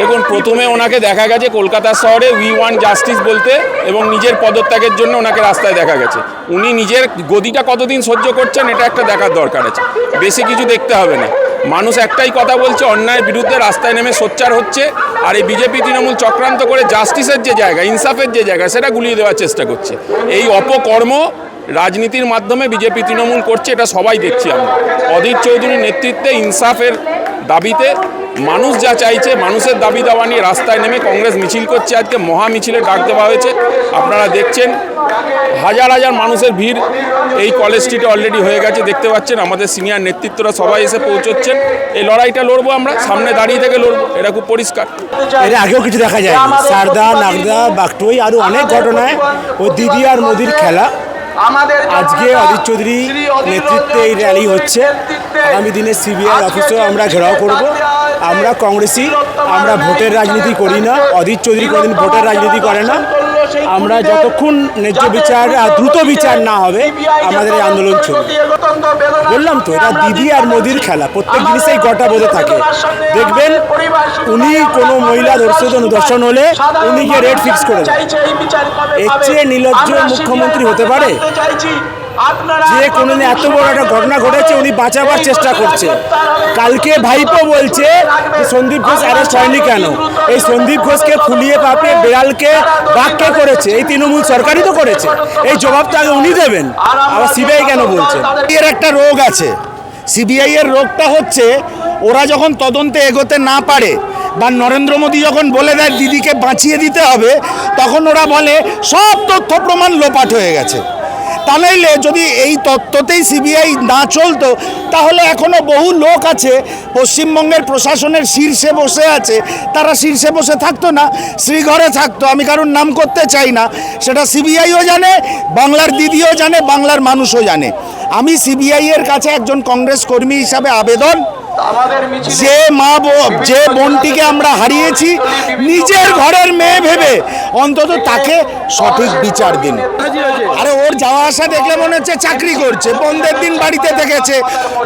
দেখুন, প্রথমে ওনাকে দেখা গেছে কলকাতা শহরে উই ওয়ান জাস্টিস বলতে, এবং নিজের পদত্যাগের জন্য ওনাকে রাস্তায় দেখা গেছে। উনি নিজের গদিটা কতদিন সহ্য করছেন, এটা একটা দেখার দরকার আছে। বেশি কিছু দেখতে হবে না। মানুষ একটাই কথা বলছে, অন্যায়ের বিরুদ্ধে রাস্তায় নেমে সোচ্চার হচ্ছে, আর এই বিজেপি তৃণমূল চক্রান্ত করে জাস্টিসের যে জায়গা, ইনসাফের যে জায়গা, সেটা গুলিয়ে দেওয়ার চেষ্টা করছে। এই অপকর্ম রাজনীতির মাধ্যমে বিজেপি তৃণমূল করছে, এটা সবাই দেখছি আমরা। অধীর চৌধুরীর নেতৃত্বে ইনসাফের দাবিতে মানুষ যা চাইছে, মানুষের দাবি দাওয়া নিয়ে রাস্তায় নেমে কংগ্রেস মিছিল করছে আজকে, মহা মিছিলের ডাক দেওয়া হয়েছে। আপনারা দেখছেন, হাজার হাজার মানুষের ভিড় এই কলেজ স্ট্রিটে অলরেডি হয়ে গেছে, দেখতে পাচ্ছেন, আমাদের সিনিয়র নেতৃত্বরা সবাই এসে পৌঁছচ্ছেন। এই লড়াইটা লড়বো আমরা, সামনে দাঁড়িয়ে থেকে লড়বো, এটা খুব পরিষ্কার। এর আগেও কিছু দেখা যায় সারদা, নাগদা, বাগটই আরও অনেক ঘটনায় ওই দিদি আর মোদির খেলা। আজকে অদিত চৌধুরী নেতৃত্বে এই র্যালি হচ্ছে। আগামী দিনে সিবিআই অফিসেও আমরা ঘেরাও করব। আমরা কংগ্রেসই আমরা ভোটের রাজনীতি করি না। অদিত চৌধুরী কোনোদিন ভোটের রাজনীতি করে না। আমরা যতক্ষণ ন্যায্য বিচার আর দ্রুত বিচার না হবে আমাদের এই আন্দোলন চলবে। বললাম তো এটা দিদি আর মোদির খেলা প্রত্যেক জিনিসেই গটা বোধে থাকে। দেখবেন উনি কোনো মহিলা দর্শন দর্শন হলে উনি গিয়ে রেট ফিক্স করে দেন এর চেয়ে নির্লজ্জ মুখ্যমন্ত্রী হতে পারে? যে কোনোদিন এত বড় একটা ঘটনা ঘটেছে উনি বাঁচাবার চেষ্টা করছে। কালকে ভাইপো বলছে সন্দীপ ঘোষ অ্যারেস্ট হয়নি কেন? এই সন্দীপ ঘোষকে ফুলিয়ে পাপিয়ে বেড়ালকে বাঘকে করেছে? এই তৃণমূল সরকারই তো করেছে। এই জবাবটা আগে উনি দেবেন। আবার সিবিআই কেন বলছে? এর একটা রোগ আছে। সিবিআই এর রোগটা হচ্ছে ওরা যখন তদন্তে এগোতে না পারে বা নরেন্দ্র মোদী যখন বলে দেয় দিদিকে বাঁচিয়ে দিতে হবে তখন ওরা বলে সব তথ্য প্রমাণ লোপাট হয়ে গেছে। তা নইলে যদি এই তত্ত্বতেই সিবিআই না চলতো, তাহলে এখনও বহু লোক আছে, পশ্চিমবঙ্গের প্রশাসনের শীর্ষে বসে আছে, তারা শীর্ষে বসে থাকতো না, শ্রীঘরে থাকতো। আমি কারোর নাম করতে চাই না, সেটা সিবিআইও জানে, বাংলার দিদিও জানে, বাংলার মানুষও জানে। আমি সিবিআইয়ের কাছে একজন কংগ্রেস কর্মী হিসাবে আবেদন যে মা যে বোনটিকে আমরা হারিয়েছি নিজের ঘরের মেয়ে ভেবে অন্তত তাকে সঠিক বিচার দিন। আরে ওর যাওয়া আসা দেখলে মনে হচ্ছে চাকরি করছে বন্ধের দিন বাড়িতে থেকেছে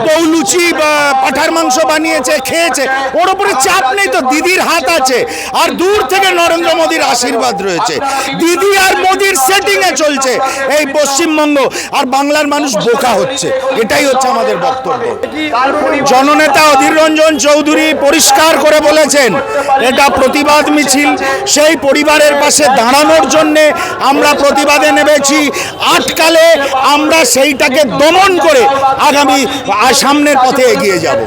বউ লুচি বা পাঠার মাংস বানিয়েছে খেয়েছে ওর উপরে চাপ নেই তো দিদির হাত আছে। আর দূর থেকে নরেন্দ্র মোদীর আশীর্বাদ রয়েছে। দিদি আর মোদির সেটিং চলছে। এই পশ্চিমবঙ্গ আর বাংলার মানুষ বোকা হচ্ছে। এটাই হচ্ছে আমাদের বক্তব্য। জননেতা অধীর রঞ্জন চৌধুরী পরিষ্কার করে বলেছেন, এটা প্রতিবাদ মিছিল। সেই পরিবারের পাশে দাঁড়ানোর জন্যে আমরা প্রতিবাদে নেমেছি। আটকালে আমরা সেইটাকে দমন করে আগামী সামনের পথে এগিয়ে যাব।